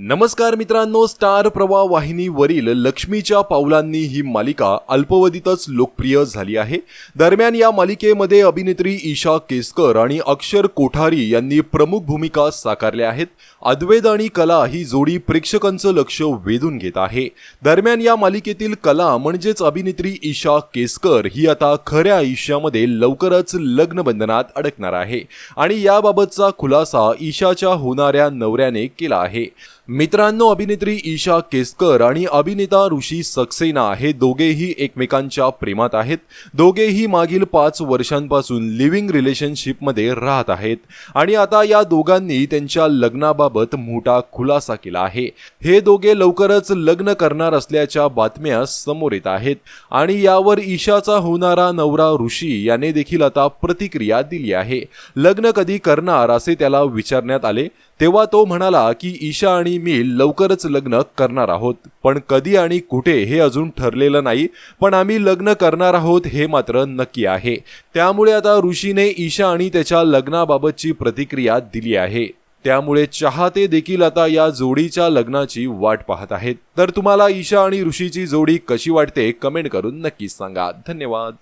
नमस्कार मित्रांनो स्टार प्रवाह वाहिनीवरील लक्ष्मीच्या पावलांनी ही मालिका अल्पवधीतच लोकप्रिय झाली आहे. दरम्यान या मालिकेमध्ये अभिनेत्री ईशा केसकर आणि अक्षर कोठारी यांनी प्रमुख भूमिका साकारल्या आहेत. अद्वैत आणि कला ही जोडी प्रेक्षकांचं लक्ष वेधून घेत आहे. दरम्यान या मालिकेतील कला म्हणजेच अभिनेत्री ईशा केसकर ही आता खऱ्या आयुष्यामध्ये लवकरच लग्न बंधनात अडकणार आहे. आणि याबाबतचा खुलासा ईशाच्या होणाऱ्या नवऱ्याने केला आहे. मित्रांनो अभिनेत्री ईशा केसकर आणि अभिनेता ऋषी सक्सेना हे दोघेही एकमेकांच्या प्रेमात आहेत. दोघेही मागील पाच वर्षांपासून लिव्हिंग रिलेशनशिपमध्ये राहत आहेत. आणि आता या दोघांनी त्यांच्या लग्नाबाबत मोठा खुलासा केला आहे. हे दोघे लवकरच लग्न करणार असल्याच्या बातम्या समोर येत आहेत. आणि यावर ईशाचा होणारा नवरा ऋषी याने देखील आता प्रतिक्रिया दिली आहे. लग्न कधी करणार असे त्याला विचारण्यात आले. तेव्हा तो म्हणाला की ईशा आणि मी लवकरच लग्न करणार आहोत. पण कधी आणि कुठे हे अजून ठरलेलं नाही पण आम्ही लग्न करणार आहोत हे मात्र नक्की आहे. त्यामुळे आता ऋषीने ईशा आणि त्याच्या लग्नाबाबतची प्रतिक्रिया दिली आहे. त्यामुळे चाहते देखील आता या जोडीच्या लग्नाची वाट पाहत आहेत. तर तुम्हाला ईशा आणि ऋषीची जोडी कशी वाटते कमेंट करून नक्कीच सांगा. धन्यवाद.